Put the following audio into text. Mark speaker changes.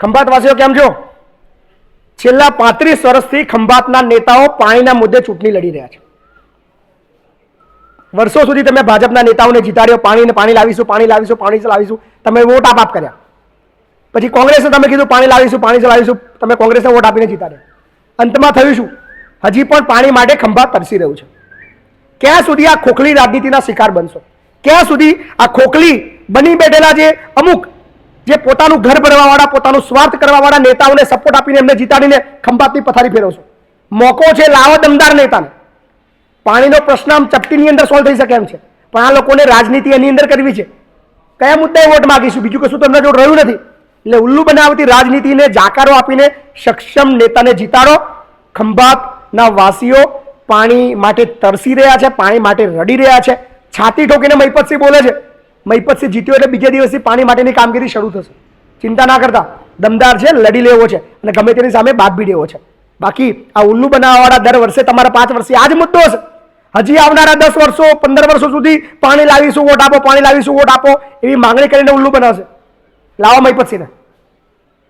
Speaker 1: ખંભાતવાસીઓ કેમ છો? છેલ્લા પાંત્રીસ વર્ષથી ખંભાતના નેતાઓ પાણીના મુદ્દે ચૂંટણી લડી રહ્યા છે. વર્ષો સુધી તમે ભાજપના નેતાઓને જીતાડ્યો, પાણીને પાણી લાવીશું પાણી લાવીશું પાણી લાવીશું. તમે વોટ આપ આપ કર્યા. પછી કોંગ્રેસને તમે કીધું પાણી લાવીશું, પાણી ચલાવીશું તમે કોંગ્રેસને વોટ આપીને જીતાડ્યા. અંતમાં થયું શું? હજી પણ પાણી માટે ખંભાત તરસી રહ્યું છે. ક્યાં સુધી આ ખોખલી રાજનીતિના શિકાર બનશો? ક્યાં સુધી આ ખોખલી બની બેઠેલા જે અમુક જે પોતાનું ઘર ભરવાવાળા પોતાનું સ્વાર્થ કરવાવાળા નેતાઓને સપોર્ટ આપીને એમને જીતાડીને ખંભાતની પથારી ફેરવો છો. મોકો છે લાવો દમદાર નેતાને. પાણીનો પ્રશ્ન આમ ચપટીની અંદર સોલ્વ થઈ શકે એમ છે. પણ આ લોકોને રાજનીતિ એની અંદર કરવી છે. કયા મુદ્દાએ વોટ માગીશું? બીજું કશું તમને જોડ રહ્યું નથી. એટલે ઉલ્લુ બનાવતી રાજનીતિને જાકારો આપીને સક્ષમ નેતાને જીતાડો. ખંભાતના વાસીઓ પાણી માટે તરસી રહ્યા છે, પાણી માટે રડી રહ્યા છે. છાતી ઠોકીને મહિપતસિંહ બોલે છે. મહિપતસિંહ જીત્યો એટલે બીજા દિવસથી પાણી માટેની કામગીરી શરૂ થશે. ચિંતા ના કરતા. દમદાર છે, લડી લેવો છે અને ગમે તેની સામે બાદ બી દેવો છે. બાકી આ ઉલ્લુ બનાવવાવાળા દર વર્ષે તમારા પાંચ વર્ષે આ જ મુદ્દો હશે. હજી આવનારા દસ વર્ષો, પંદર વર્ષો સુધી પાણી લાવીશું, વોટ આપો, પાણી લાવીશું, વોટ આપો એવી માંગણી કરીને ઉલ્લુ બનાવશે. લાવો મહિપતસિંહને